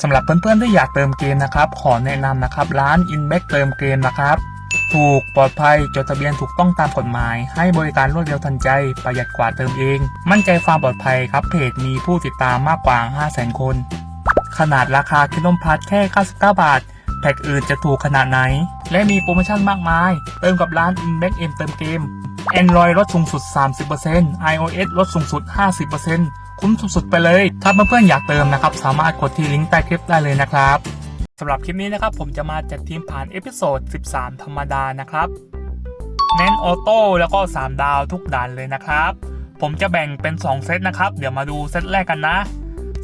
สำหรับเพื่อนๆที่อยากเติมเกมนะครับ ขอแนะนำนะครับ ร้าน i n b a c เติมเกมนะครับ ถูกปลอดภัยจดทะเบียนถูกต้องตามกฎหมาย ให้บริการรวดเร็วทันใจ ประหยัดกว่าเติมเอง มั่นใจความปลอดภัยครับเพจมีผู้ติดตามมากกว่า 500,000 คน ขนาดราคาคิดลมพัดแค่ 99 บาท แพ็กอื่นจะถูกขนาดไหน และมีโปรโมชั่นมากมาย เติมกับร้าน i n b a c M เติมเกม Android ลดสูงสุด 30% iOS ลดสูงสุด 50% คุ้มสุดๆไปเลย ถ้าเพื่อนๆอยากเติมนะครับสามารถกดที่ลิงก์ใต้คลิปได้เลยนะครับสำหรับคลิปนี้นะครับผมจะมาจัดทีมผ่านเอพิโซด 13 ธรรมดานะครับเน้นออโต้แล้วก็ 3 ดาวทุกด่านเลยนะครับ ผมจะแบ่งเป็น 2 เซตนะครับ เดี๋ยวมาดูเซตแรกกันนะ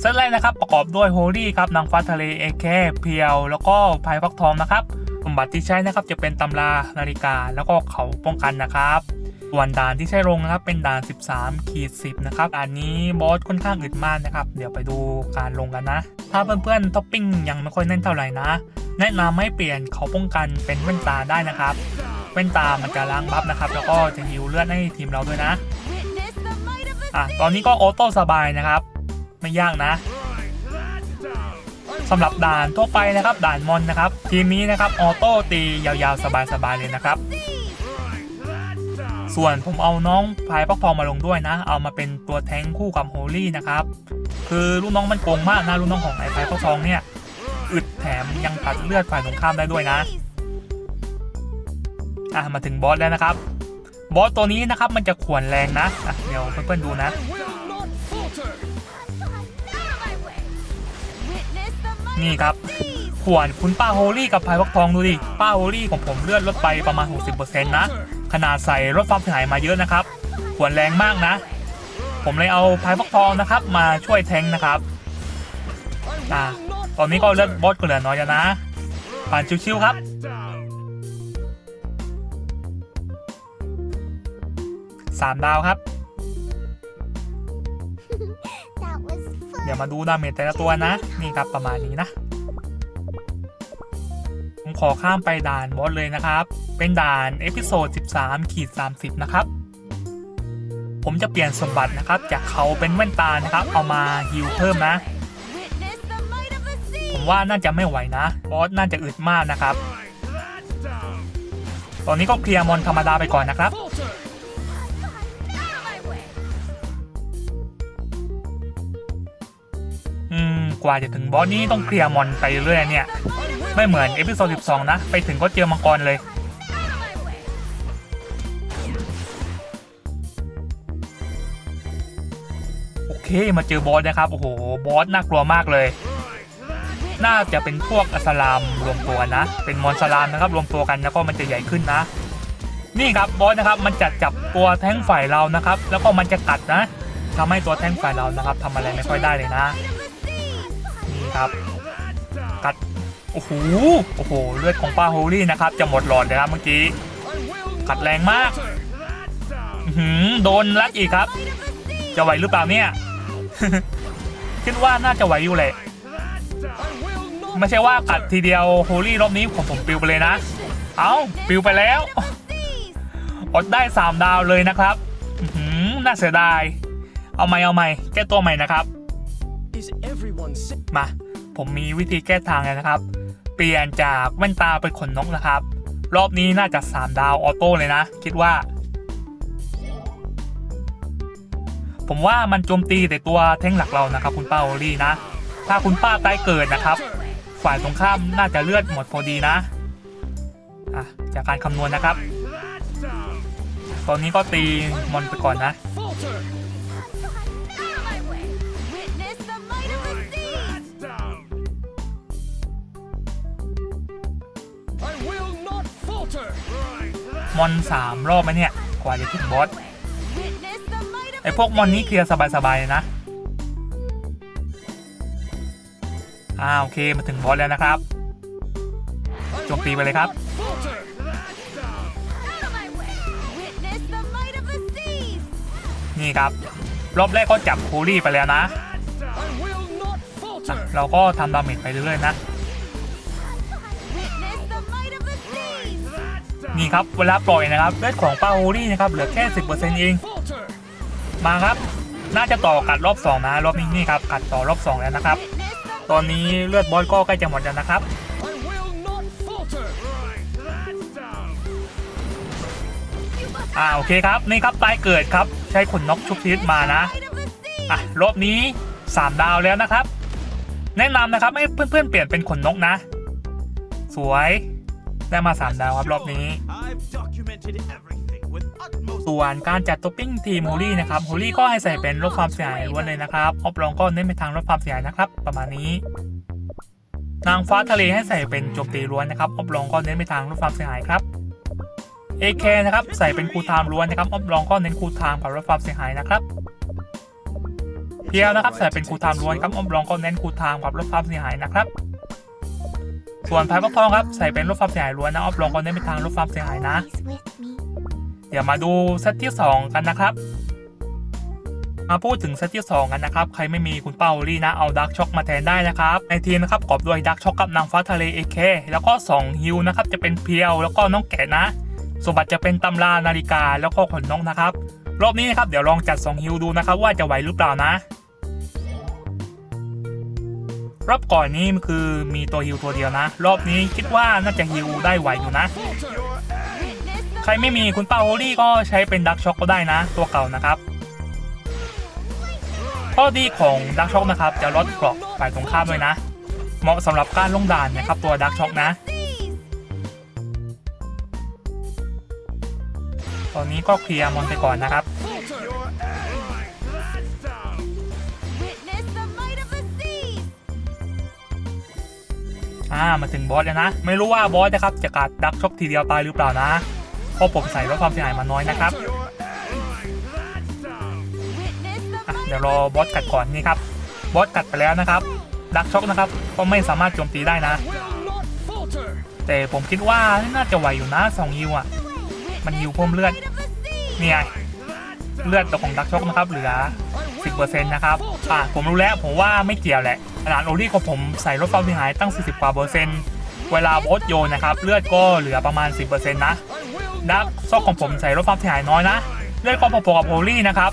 เซตแรกนะครับประกอบด้วยโฮลี่ครับนางฟ้าทะเลเอแคเพียว แล้วก็พายฟักทองนะครับสมบัติที่ใช้นะครับจะเป็นตำรานาฬิกาแล้วก็เขาป้องกันนะครับ ส่วนด่านที่ใช้ลงนะครับเป็นด่าน 13ขีด10นะครับอันนี้บอสค่อนข้างอึดมากนะครับ เดี๋ยวไปดูการลงกันนะ ถ้าเพื่อนๆท็อปปิ้งยังไม่ค่อยแน่นเท่าไหร่นะ แนะนำให้เปลี่ยนเขาป้องกันเป็นแว่นตาได้นะครับแว่นตามันจะล้างบัฟนะครับ แล้วก็จะฮิวเลือดให้ทีมเราด้วยนะอะตอนนี้ก็ออโต้สบายนะครับ ไม่ยากนะสำหรับด่านทั่วไปนะครับ ด่านมอนนะครับ ทีมนี้นะครับออโต้ตียาวๆสบายๆเลยนะครับ ส่วนผมเอาน้องพายปักทองมาลงด้วยนะ เอามาเป็นตัวแทงคู่กับโฮลี่นะครับ คือลูกน้องมันโกงมากนะลูกน้องของไอ้พายปักทองเนี่ยอึดแถมยังตัดเลือดฝ่ายตรงข้ามได้ด้วยนะอะมาถึงบอสแล้วนะครับ บอสตัวนี้นะครับมันจะขวนแรงนะอะเดี๋ยวเพื่อนๆดูนะนี่ครับขวนคุณป้าโฮลี่กับพายวักทองดูดิป้าโฮลี่ของผมเลือดลดไปประมาณ 60%นะ ขนาดใส่รถความเสียหายมาเยอะนะครับขวนแรงมากนะ ผมเลยเอาพายวักทองนะครับ มาช่วยแทงค์นะครับอ่าตอนนี้ก็เลือดบอสก็เหลือน้อยแล้วนะผ่านชิวๆครับสามดาวครับ เดี๋ยวมาดูดาเมจแต่ละตัวนะ นี่ครับประมาณนี้นะผม ขอข้ามไปด่านบอสเลยนะครับ เป็นด่านเอพิโซด 13ขีด30 นะครับ ผมจะเปลี่ยนสมบัตินะครับ จากเขาเป็นแว่นตานะครับ เอามาฮิลเพิ่มนะ ผมว่าน่าจะไม่ไหวนะ บอสน่าจะอึดมากนะครับ ตอนนี้ก็เคลียร์มอนธรรมดาไปก่อนนะครับอืมกว่าจะถึงบอสนี้ต้องเคลียร์มอนไปเรื่อยเนี่ย ไม่เหมือนเอพิโซด12 นะ ไปถึงก็เจอมังกรเลย โอเคมาเจอบอสนะครับ โอ้โห บอสน่ากลัวมากเลย น่าจะเป็นพวกอัสลามรวมตัวนะ เป็นมอนสลามนะครับ รวมตัวกันแล้วก็มันจะใหญ่ขึ้นนะ นี่ครับบอสนะครับมันจะจับตัวแท้งฝ่ายเรานะครับ แล้วก็มันจะกัดนะทำให้ตัวแท้งฝ่ายเรานะครับทำอะไรไม่ค่อยได้เลยนะ นี่ครับ กัด โอ้โห โอ้โห เลือดของป้าโฮลี่นะครับ จะหมดหลอดเลยครับเมื่อกี้กัดแรงมากอื้อหือโดนรัดอีกครับ จะไหวหรือเปล่าเนี่ย คิดว่าน่าจะไหวอยู่แหละ ไม่ใช่ว่ากัดทีเดียวโฮลี่รอบนี้ผมผมปิวไปเลยนะ เอ้าปิวไปแล้ว อดได้3ดาวเลยนะครับอื้อหือน่าเสียดาย เอาใหม่เอาใหม่แก้ตัวใหม่นะครับ Is everyone sick? มา ผมมีวิธีแก้ทางเลยนะครับ เปลี่ยนจากแว่นตาเป็นขนนกนะครับ รอบนี้น่าจะ 3 ดาวออโต้เลยนะ คิดว่า ผมว่ามันโจมตีแต่ตัวแท่งหลักเรานะครับ คุณป้าโอลี่นะ ถ้าคุณป้าตายเกิดนะครับ ฝ่ายตรงข้ามน่าจะเลือดหมดพอดีนะอะจากการคำนวณนะครับ ตอนนี้ก็ตีมอนไปก่อนนะ มอนสามรอบไหมเนี่ยกว่าจะถึงบอสไอพวกมอนนี้เคลียร์สบายๆเลยนะอ่าโอเคมาถึงบอสแล้วนะครับโจมตีไปเลยครับนี่ครับ รอบแรกก็จับคูรี่ไปแล้วนะะเราก็ทำดาเมจไปเรื่อยๆนะ นี่ครับเวลาปล่อยนะครับเลือดของป้าโฮลี่นะครับเหลือแค่ 10%เองมาครับ น่าจะต่อกัดรอบ2นะรอบนี้นี่ครับกัดต่อรอบ 2 แล้วนะครับ ตอนนี้เลือดบอสก็ใกล้จะหมดแล้วนะครับอ่าโอเคครับนี่ครับตายเกิดครับใช้ขนนกชุบชีวิตมานะอะรอบนี้ 3 ดาวแล้วนะครับ แนะนำนะครับให้เพื่อนๆเปลี่ยนเป็นขนนกนะ สวย ได้มา 3 ดาวครับรอบนี้ I've documented everything with utmost ส่วนการจัดตัวปิ้งทีมโฮลี่นะครับโฮลี่ก็ให้ใส่เป็นลดความเสียหายล้วนเลยนะครับออฟลองก็เน้นไปทางลดความเสียหายนะครับ ประมาณนี้ นางฟ้าทะเลให้ใส่เป็นโจมตีล้วนนะครับออฟลองก็เน้นไปทางลดความเสียหายครับ AK นะครับใส่เป็นคูลไทม์ล้วนนะครับออฟลองก็เน้นคูลไทม์กับลดความเสียหายนะครับเพียวนะครับใส่เป็นคูลไทม์ล้วนครับออฟลองก็เน้นคูลไทม์กับลดความเสียหายนะครับ ส่วนพายฟักทองครับใส่เป็นลดความเสียหายล้วนนะออฟลองก็เน้นไปทางลดความเสียหายนะ เดี๋ยวมาดูเซตที่ 2 กันนะครับ มาพูดถึงเซตที่ 2 กันนะครับ ใครไม่มีคุณเป้าลี่นะเอาดักช็อกมาแทนได้นะครับในทีมนะครับประกอบด้วยดักช็อกกับนางฟ้าทะเลเอเคแล้วก็2ฮิวนะครับจะเป็นเพียวแล้วก็น้องแกะนะสมบัติจะเป็นตำรานาฬิกาแล้วก็ขนนกนะครับ รอบนี้นะครับเดี๋ยวลองจัด2ฮิวดูนะครับว่าจะไหวหรือเปล่านะ รอบก่อนนี้คือมีตัวฮิวตัวเดียวนะ รอบนี้คิดว่าน่าจะฮิวได้ไหวอยู่นะ ใครไม่มีคุณป้าโฮลี่ก็ใช้เป็นดักช็อกก็ได้นะ ตัวเก่านะครับ ข้อดีของดักช็อกนะครับ จะลดเกราะฝ่ายตรงข้ามด้วยนะ เหมาะสำหรับการลงด่านนะครับตัวดักช็อกนะ ตอนนี้ก็เคลียร์มอนไปก่อนนะครับ อ่ามาถึงบอสแล้วนะ ไม่รู้ว่าบอสนะครับจะกัดดักช็อกทีเดียวตายหรือเปล่านะเพราะผมใส่ลดความเสียหายมาน้อยนะครับเดี๋ยวรอบอสกัดก่อนนี่ครับบอสกัดไปแล้วนะครับดักช็อกนะครับก็ไม่สามารถโจมตีได้นะ แต่ผมคิดว่าน่าจะไหวอยู่นะสองฮิวอะมันฮิวเพิ่มเลือดนี่ไงเลือดตัวของดักช็อกนะครับเหลือ 10%นะครับอะผมรู้แล้วผมว่าไม่เกี่ยวแหละขนาดโอลี่ของผมใส่ลดความเสียหายตั้ง 40 กว่าเปอร์เซ็นต์เวลาบอสโยนนะครับเลือดก็เหลือประมาณ 10%นะดักซอกของผมใส่ลดความเสียหายน้อยนะ เลือดก็พอๆกับโอลี่นะครับ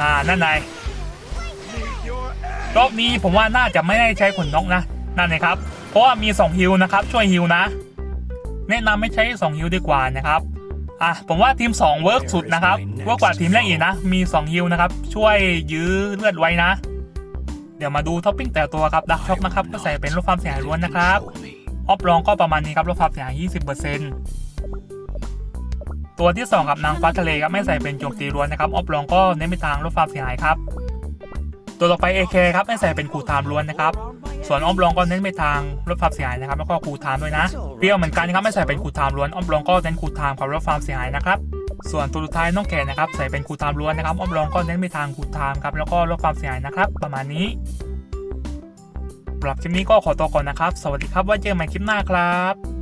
อ่านั่นไงรอบนี้ผมว่าน่าจะไม่ได้ใช้ขนนกนะนั่นนะครับ เพราะว่ามี2ฮิวนะครับช่วยฮิวนะ แนะนำไม่ใช้2ฮิวดีกว่านะครับ อะผมว่าทีม 2 เวิร์กสุดนะครับเวิร์กกว่าทีมแรกอีกนะ มี2ฮิวนะครับ ช่วยยื้อเลือดไว้นะ เดี๋ยวมาดูท็อปปิ้งแต่ตัวครับดักช็อกนะครับ ก็ใส่เป็นลดความเสียหายล้วนนะครับออฟลองก็ประมาณนี้ครับลดความเสียหาย20%ตัวที่ 2 ครับนางฟ้าทะเลครับไม่ใส่เป็นโจมตีล้วนนะครับออฟลองก็เน้นไปทางลดความเสียหายครับ ตัวต่อไป AK ครับไม่ใส่เป็นคูลไทม์ล้วนนะครับ ส่วนอ้อมลองก็เน้นไปทางลดความเสียหายนะครับแล้วก็คูลไทม์ด้วยนะเปรี้ยวเหมือนกันนะครับไม่ใส่เป็นคูลไทม์ล้วนอ้อมลองก็เน้นคูลไทม์กับลดความเสียหายนะครับส่วนตัวสุดท้ายน้องแก่นะครับใส่เป็นคูลไทม์ล้วนนะครับอ้อมลองก็เน้นไปทางคูลไทม์ครับแล้วก็ลดความเสียหายนะครับ ประมาณนี้สำหรับคลิปนี้ก็ขอตัวก่อนนะครับ สวัสดีครับไว้เจอกันใหม่คลิปหน้าครับ